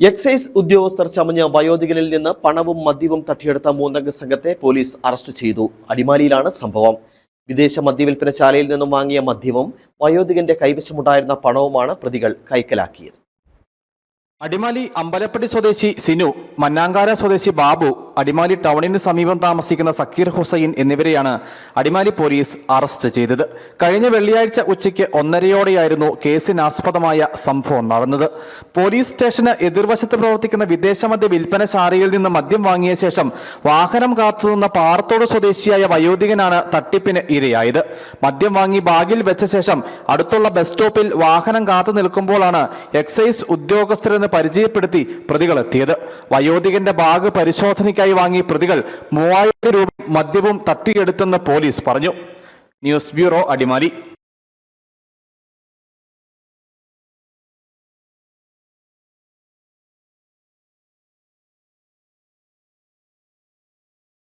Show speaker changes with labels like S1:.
S1: Excise ഉദ്യോഗസ്ഥർ ചമഞ്ഞ വയോധികനിൽ നിന്ന് പണവും മദ്യവും തട്ടിയെടുത്ത മൂന്നംഗ സംഘത്തെ പോലീസ് അറസ്റ്റ് ചെയ്തു. അടിമാലിയിലാണ് സംഭവം. വിദേശ മദ്യവിൽപ്പനശാലയിൽ നിന്നും വാങ്ങിയ മദ്യവും വയോധികന്റെ കൈവശമുണ്ടായിരുന്ന പണവുമാണ് പ്രതികൾ കൈക്കലാക്കിയത്.
S2: അടിമാലി അമ്പലപ്പെട്ടി സ്വദേശി സിനു മന്നാങ്കാര സ്വദേശി ബാബു അടിമാലി ടൗണിന് സമീപം താമസിക്കുന്ന സക്കീർ ഹുസൈൻ എന്നിവരെയാണ് അടിമാലി പോലീസ് അറസ്റ്റ് ചെയ്തത്. കഴിഞ്ഞ വെള്ളിയാഴ്ച ഉച്ചയ്ക്ക് ഒന്നരയോടെയായിരുന്നു കേസിനാസ്പദമായ സംഭവം നടന്നത്. പോലീസ് സ്റ്റേഷന് എതിർവശത്ത് പ്രവർത്തിക്കുന്ന വിദേശമദ്യ വിൽപ്പനശാലയിൽ നിന്ന് മദ്യം വാങ്ങിയ ശേഷം വാഹനം കാത്തുനിന്ന പാറത്തോട് സ്വദേശിയായ വയോധികനാണ് തട്ടിപ്പിന് ഇരയായത്. മദ്യം വാങ്ങി ബാഗിൽ വെച്ച ശേഷം അടുത്തുള്ള ബസ് സ്റ്റോപ്പിൽ വാഹനം കാത്തു നിൽക്കുമ്പോഴാണ് എക്സൈസ് ഉദ്യോഗസ്ഥരെന്ന് പരിചയപ്പെടുത്തി പ്രതികളെത്തിയത്. വയോധികന്റെ ബാഗ് പരിശോധനയ്ക്കായി വാങ്ങി പ്രതികൾ മൂവായിരം രൂപ മദ്യവും തട്ടിയെടുത്തെന്ന് പോലീസ് പറഞ്ഞു. News bureau Adimali.